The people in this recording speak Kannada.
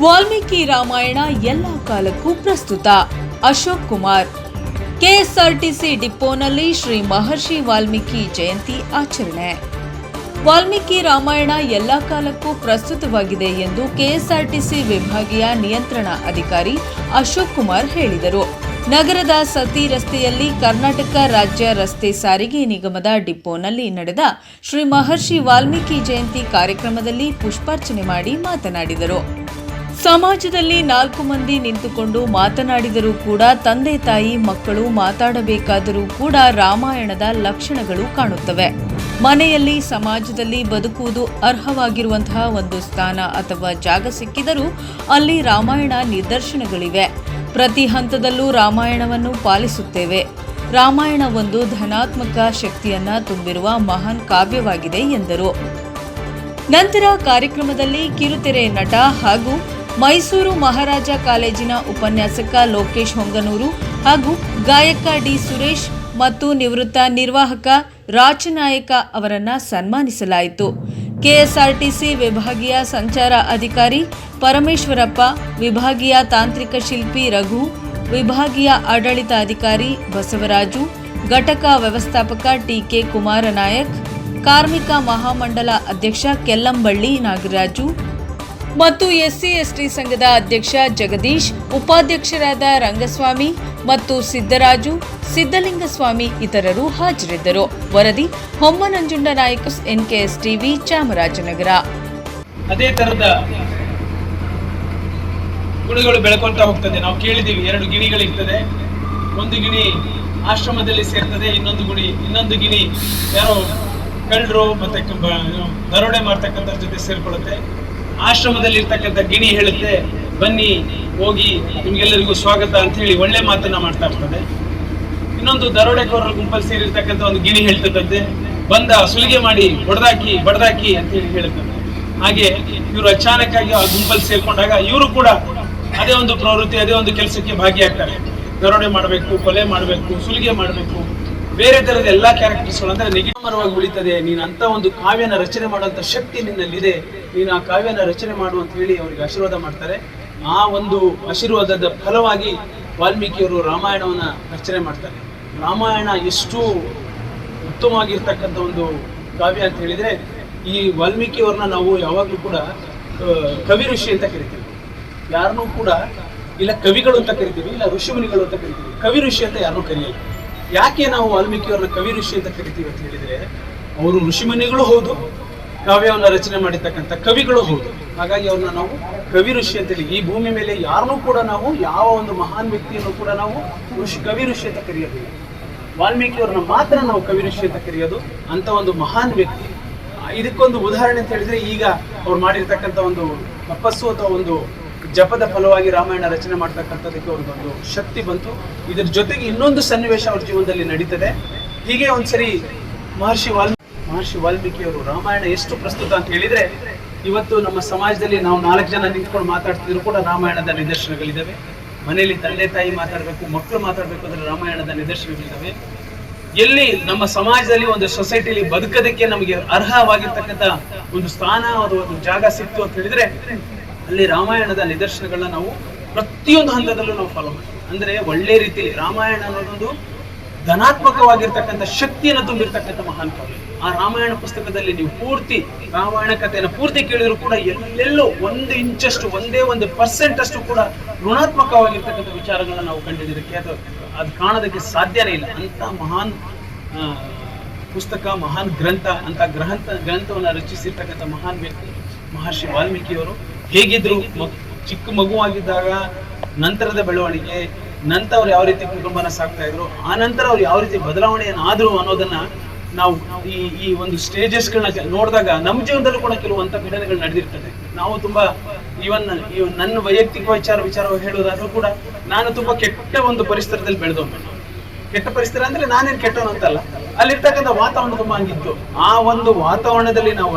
ವಾಲ್ಮೀಕಿ ರಾಮಾಯಣ ಎಲ್ಲ ಕಾಲಕ್ಕೂ ಪ್ರಸ್ತುತ. ಅಶೋಕ್ ಕುಮಾರ್. ಕೆಎಸ್ಆರ್ಟಿಸಿ ಡಿಪೋನಲ್ಲಿ ಶ್ರೀ ಮಹರ್ಷಿ ವಾಲ್ಮೀಕಿ ಜಯಂತಿ ಆಚರಣೆ. ವಾಲ್ಮೀಕಿ ರಾಮಾಯಣ ಎಲ್ಲ ಕಾಲಕ್ಕೂ ಪ್ರಸ್ತುತವಾಗಿದೆ ಎಂದು ಕೆಎಸ್ಆರ್ಟಿಸಿ ವಿಭಾಗೀಯ ನಿಯಂತ್ರಣ ಅಧಿಕಾರಿ ಅಶೋಕ್ ಕುಮಾರ್ ಹೇಳಿದರು. ನಗರದ ಸತಿ ರಸ್ತೆಯಲ್ಲಿ ಕರ್ನಾಟಕ ರಾಜ್ಯ ರಸ್ತೆ ಸಾರಿಗೆ ನಿಗಮದ ಡಿಪೋನಲ್ಲಿ ನಡೆದ ಶ್ರೀ ಮಹರ್ಷಿ ವಾಲ್ಮೀಕಿ ಜಯಂತಿ ಕಾರ್ಯಕ್ರಮದಲ್ಲಿ ಪುಷ್ಪಾರ್ಚನೆ ಮಾಡಿ ಮಾತನಾಡಿದರು. ಸಮಾಜದಲ್ಲಿ ನಾಲ್ಕು ಮಂದಿ ನಿಂತುಕೊಂಡು ಮಾತನಾಡಿದರೂ ಕೂಡ ತಂದೆ ತಾಯಿ ಮಕ್ಕಳು ಮಾತಾಡಬೇಕಾದರೂ ಕೂಡ ರಾಮಾಯಣದ ಲಕ್ಷಣಗಳು ಕಾಣುತ್ತವೆ. ಮನೆಯಲ್ಲಿ ಸಮಾಜದಲ್ಲಿ ಬದುಕುವುದು ಅರ್ಹವಾಗಿರುವಂತಹ ಒಂದು ಸ್ಥಾನ ಅಥವಾ ಜಾಗ ಸಿಕ್ಕಿದರೂ ಅಲ್ಲಿ ರಾಮಾಯಣ ನಿದರ್ಶನಗಳಿವೆ. ಪ್ರತಿ ಹಂತದಲ್ಲೂ ರಾಮಾಯಣವನ್ನು ಪಾಲಿಸುತ್ತೇವೆ. ರಾಮಾಯಣ ಒಂದು ಧನಾತ್ಮಕ ಶಕ್ತಿಯನ್ನ ತುಂಬಿರುವ ಮಹಾನ್ ಕಾವ್ಯವಾಗಿದೆ ಎಂದರು. ನಂತರ ಕಾರ್ಯಕ್ರಮದಲ್ಲಿ ಕಿರುತೆರೆ ನಟ ಹಾಗೂ ಮೈಸೂರು ಮಹಾರಾಜ ಕಾಲೇಜಿನ ಉಪನ್ಯಾಸಕ ಲೋಕೇಶ್ ಹೊಂಗನೂರು ಹಾಗೂ ಗಾಯಕ ಡಿ ಸುರೇಶ್ ಮತ್ತು ನಿವೃತ್ತ ನಿರ್ವಾಹಕ ರಾಜನಾಯಕ ಅವರನ್ನ ಸನ್ಮಾನಿಸಲಾಯಿತು. ಕೆಎಸ್ಆರ್ಟಿಸಿ ವಿಭಾಗೀಯ ಸಂಚಾರ ಅಧಿಕಾರಿ ಪರಮೇಶ್ವರಪ್ಪ, ವಿಭಾಗೀಯ ತಾಂತ್ರಿಕ ಶಿಲ್ಪಿ ರಘು, ವಿಭಾಗೀಯ ಆಡಳಿತಾಧಿಕಾರಿ ಬಸವರಾಜು, ಘಟಕ ವ್ಯವಸ್ಥಾಪಕ ಟಿಕೆ ಕುಮಾರನಾಯಕ್, ಕಾರ್ಮಿಕ ಮಹಾಮಂಡಲ ಅಧ್ಯಕ್ಷ ಕೆಲ್ಲಂಬಳ್ಳಿ ನಾಗರಾಜು ಮತ್ತು ಎಸ್ಸಿ ಎಸ್ಟಿ ಸಂಘದ ಅಧ್ಯಕ್ಷ ಜಗದೀಶ್, ಉಪಾಧ್ಯಕ್ಷರಾದ ರಂಗಸ್ವಾಮಿ ಮತ್ತು ಸಿದ್ದರಾಜು, ಸಿದ್ದಲಿಂಗಸ್ವಾಮಿ ಇತರರು ಹಾಜರಿದ್ದರು. ವರದಿ ಹೊಮ್ಮನಂಜುಂಡ ನಾಯಕ ಎನ್ಕೆಎಸ್ ಟಿವಿ ಚಾಮರಾಜನಗರ. ಅದೇ ತರದ ಗುಣಗಳು ಬೆಳ್ಕೊಂತ ಹೋಗ್ತದೆ. ನಾವು ಕೇಳಿದೀವಿ ಎರಡು ಗಿಣಿಗಳಿರ್ತದೆ. ಒಂದು ಗಿಣಿ ಆಶ್ರಮದಲ್ಲಿ ಸೇರ್ತದೆ, ಇನ್ನೊಂದು ಗುಣಿ, ಇನ್ನೊಂದು ಗಿಣಿ ಯಾರೋ ಕಳ್ಳರು ಮತ್ತೆ ದರೋಡೆ ಮಾಡ್ತಕ್ಕಂಥ ಜೊತೆ ಸೇರ್ಕೊಳ್ಳುತ್ತೆ. ಆಶ್ರಮದಲ್ಲಿ ಇರ್ತಕ್ಕಂಥ ಗಿಣಿ ಹೇಳುತ್ತೆ, ಬನ್ನಿ, ಹೋಗಿ, ನಿಮ್ಗೆಲ್ಲರಿಗೂ ಸ್ವಾಗತ ಅಂತ ಹೇಳಿ ಒಳ್ಳೆ ಮಾತನ್ನ ಮಾಡ್ತಾ ಇರ್ತದೆ. ಇನ್ನೊಂದು ದರೋಡೆಕೋರರ ಗುಂಪಲ್ಲಿ ಸೇರಿರ್ತಕ್ಕಂಥ ಒಂದು ಗಿಣಿ ಹೇಳ್ತಕ್ಕಂತೆ, ಬಂದ ಸುಲಿಗೆ ಮಾಡಿ ಹೊಡೆದಾಕಿ ಬಡದಾಕಿ ಅಂತ ಹೇಳಿ ಹೇಳುತ್ತದೆ ಹಾಗೆ ಇವರು ಅಚಾನಕ್ ಆಗಿ ಆ ಗುಂಪಲ್ಲಿ ಸೇರ್ಕೊಂಡಾಗ ಇವರು ಕೂಡ ಅದೇ ಒಂದು ಪ್ರವೃತ್ತಿ, ಅದೇ ಒಂದು ಕೆಲಸಕ್ಕೆ ಭಾಗಿಯಾಗ್ತಾರೆ. ದರೋಡೆ ಮಾಡಬೇಕು, ಕೊಲೆ ಮಾಡಬೇಕು, ಸುಲಿಗೆ ಮಾಡಬೇಕು ಬೇರೆ ತರದ ಎಲ್ಲಾ ಕ್ಯಾರೆಕ್ಟರ್ಸ್ಗಳು ಅಂದ್ರೆ ನಿಗಮರವಾಗಿ ಉಳಿತದೆ. ನೀನು ಅಂತ ಒಂದು ಕಾವ್ಯನ ರಚನೆ ಮಾಡುವಂತ ಶಕ್ತಿ ನಿನ್ನಲ್ಲಿದೆ. ನೀನು ಆ ಕಾವ್ಯನ ರಚನೆ ಮಾಡು ಅಂತ ಹೇಳಿ ಅವರಿಗೆ ಆಶೀರ್ವಾದ ಮಾಡ್ತಾರೆ. ಆ ಒಂದು ಆಶೀರ್ವಾದದ ಫಲವಾಗಿ ವಾಲ್ಮೀಕಿಯವರು ರಾಮಾಯಣವನ್ನ ರಚನೆ ಮಾಡ್ತಾರೆ. ರಾಮಾಯಣ ಎಷ್ಟು ಉತ್ತಮವಾಗಿರ್ತಕ್ಕಂಥ ಒಂದು ಕಾವ್ಯ ಅಂತ ಹೇಳಿದ್ರೆ ಈ ವಾಲ್ಮೀಕಿಯವ್ರನ್ನ ನಾವು ಯಾವಾಗಲೂ ಕೂಡ ಕವಿ ಋಷಿ ಅಂತ ಕರಿತೀವಿ. ಯಾರನ್ನೂ ಕೂಡ ಇಲ್ಲ ಕವಿಗಳು ಅಂತ ಕರಿತೀವಿ, ಇಲ್ಲ ಋಷಿಮುನಿಗಳು ಅಂತ ಕರಿತೀವಿ. ಕವಿ ಋಷಿ ಅಂತ ಯಾರನ್ನೂ ಕರೆಯಲ್ಲ. ಯಾಕೆ ನಾವು ವಾಲ್ಮೀಕಿಯವ್ರನ್ನ ಕವಿ ಋಷಿ ಅಂತ ಕರಿತೀವಿ ಅಂತ ಹೇಳಿದ್ರೆ, ಅವರು ಋಷಿಮುನಿಗಳು ಹೌದು, ಕಾವ್ಯವನ್ನು ರಚನೆ ಮಾಡಿರ್ತಕ್ಕಂಥ ಕವಿಗಳು ಹೌದು. ಹಾಗಾಗಿ ಅವ್ರನ್ನ ನಾವು ಕವಿ ಋಷಿ ಅಂತೇಳಿ ಈ ಭೂಮಿ ಮೇಲೆ ಯಾರನ್ನೂ ಕೂಡ ನಾವು, ಯಾವ ಒಂದು ಮಹಾನ್ ವ್ಯಕ್ತಿಯನ್ನು ಕೂಡ ನಾವು ಋಷಿ ಕವಿ ಋಷಿ ಅಂತ ಕರೆಯೋದಿಲ್ಲ ವಾಲ್ಮೀಕಿಯವ್ರನ್ನ ಮಾತ್ರ ನಾವು ಕವಿ ಋಷಿ ಅಂತ ಕರೆಯೋದು ಅಂತ ಒಂದು ಮಹಾನ್ ವ್ಯಕ್ತಿ. ಇದಕ್ಕೊಂದು ಉದಾಹರಣೆ ಅಂತ ಹೇಳಿದ್ರೆ, ಈಗ ಅವ್ರು ಮಾಡಿರ್ತಕ್ಕಂಥ ಒಂದು ತಪಸ್ಸು ಅಥವಾ ಒಂದು ಜಪದ ಫಲವಾಗಿ ರಾಮಾಯಣ ರಚನೆ ಮಾಡ್ತಕ್ಕಂಥದಕ್ಕೆ ಅವ್ರಿಗೊಂದು ಶಕ್ತಿ ಬಂತು. ಇದರ ಜೊತೆಗೆ ಇನ್ನೊಂದು ಸನ್ನಿವೇಶ ಅವ್ರ ಜೀವನದಲ್ಲಿ ನಡೀತದೆ. ಹೀಗೆ ಒಂದ್ಸರಿ ಮಹರ್ಷಿ ವಾಲ್ಮೀಕಿ, ಮಹರ್ಷಿ ವಾಲ್ಮೀಕಿಯವರು ರಾಮಾಯಣ ಎಷ್ಟು ಪ್ರಸ್ತುತ ಅಂತ ಹೇಳಿದ್ರೆ, ಇವತ್ತು ನಮ್ಮ ಸಮಾಜದಲ್ಲಿ ನಾವು ನಾಲ್ಕು ಜನ ನಿಂತ್ಕೊಂಡು ಮಾತಾಡ್ತಿದ್ರು ಕೂಡ ರಾಮಾಯಣದ ನಿದರ್ಶನಗಳಿದ್ದಾವೆ ಮನೆಯಲ್ಲಿ ತಂದೆ ತಾಯಿ ಮಾತಾಡಬೇಕು ಮಕ್ಕಳು ಮಾತಾಡಬೇಕು ಅಂದ್ರೆ ರಾಮಾಯಣದ ನಿದರ್ಶನಗಳಿದ್ದಾವೆ ಎಲ್ಲಿ ನಮ್ಮ ಸಮಾಜದಲ್ಲಿ ಒಂದು ಸೊಸೈಟಿಲಿ ಬದುಕೋದಕ್ಕೆ ನಮಗೆ ಅರ್ಹವಾಗಿರ್ತಕ್ಕಂಥ ಒಂದು ಸ್ಥಾನ ಒಂದು ಜಾಗ ಸಿಕ್ತು ಅಂತ ಹೇಳಿದ್ರೆ ಅಲ್ಲಿ ರಾಮಾಯಣದ ನಿದರ್ಶನಗಳನ್ನ ನಾವು ಪ್ರತಿಯೊಂದು ಹಂತದಲ್ಲೂ ನಾವು ಫಾಲೋ ಮಾಡ್ತೀವಿ. ಅಂದ್ರೆ ಒಳ್ಳೆ ರೀತಿಯಲ್ಲಿ ರಾಮಾಯಣ ಅನ್ನೋದೊಂದು ಧನಾತ್ಮಕವಾಗಿರ್ತಕ್ಕಂಥ ಶಕ್ತಿಯನ್ನು ತುಂಬಿರ್ತಕ್ಕಂಥ ಮಹಾನ್ ಕಾವ್ಯ. ಆ ರಾಮಾಯಣ ಪುಸ್ತಕದಲ್ಲಿ ನೀವು ಪೂರ್ತಿ ರಾಮಾಯಣ ಕಥೆಯನ್ನು ಪೂರ್ತಿ ಕೇಳಿದ್ರು ಕೂಡ ಎಲ್ಲೆಲ್ಲೋ ಒಂದು ಇಂಚಷ್ಟು, ಒಂದೇ ಒಂದು ಪರ್ಸೆಂಟ್ ಅಷ್ಟು ಕೂಡ ಋಣಾತ್ಮಕವಾಗಿರ್ತಕ್ಕಂಥ ವಿಚಾರಗಳನ್ನ ನಾವು ಕಂಡಿದ್ದಕ್ಕೆ ಅದು ಅದು ಕಾಣೋದಕ್ಕೆ ಸಾಧ್ಯನೇ ಇಲ್ಲ. ಅಂತ ಮಹಾನ್ ಪುಸ್ತಕ, ಮಹಾನ್ ಗ್ರಂಥ ಅಂತ ಗ್ರಂಥ ಗ್ರಂಥವನ್ನು ರಚಿಸಿರ್ತಕ್ಕಂಥ ಮಹಾನ್ ವ್ಯಕ್ತಿ ಮಹರ್ಷಿ ವಾಲ್ಮೀಕಿಯವರು ಹೇಗಿದ್ರು ಚಿಕ್ಕ ಮಗುವಾಗಿದ್ದಾಗ ನಂತರದ ಬೆಳವಣಿಗೆ, ನಂತರ ಅವ್ರು ಯಾವ ರೀತಿ ಕುಟುಂಬನ ಸಾಕ್ತಾ ಇದ್ರು, ಆ ನಂತರ ಅವ್ರು ಯಾವ ರೀತಿ ಬದಲಾವಣೆಯನ್ನಾದ್ರು ಅನ್ನೋದನ್ನ ನಾವು ಈ ಈ ಒಂದು ಸ್ಟೇಜಸ್ಗಳನ್ನ ನೋಡಿದಾಗ ನಮ್ಮ ಜೀವನದಲ್ಲೂ ಕೂಡ ಕೆಲವಂತ ಘಟನೆಗಳು ನಡೆದಿರ್ತದೆ. ನಾವು ತುಂಬಾ ಇವನ್ ನನ್ನ ವೈಯಕ್ತಿಕ ವಿಚಾರ ವಿಚಾರ ಹೇಳುವುದಾದ್ರೂ ಕೂಡ ನಾನು ತುಂಬಾ ಕೆಟ್ಟ ಒಂದು ಪರಿಸರದಲ್ಲಿ ಬೆಳೆದವನು. ಕೆಟ್ಟ ಪರಿಸರ ಅಂದ್ರೆ ನಾನೇನ್ ಕೆಟ್ಟವನು ಅಂತಲ್ಲ. ಅಲ್ಲಿರ್ತಕ್ಕಂಥ ವಾತಾವರಣ ತುಂಬಾ ಹಂಗಿತ್ತು. ಆ ಒಂದು ವಾತಾವರಣದಲ್ಲಿ ನಾವು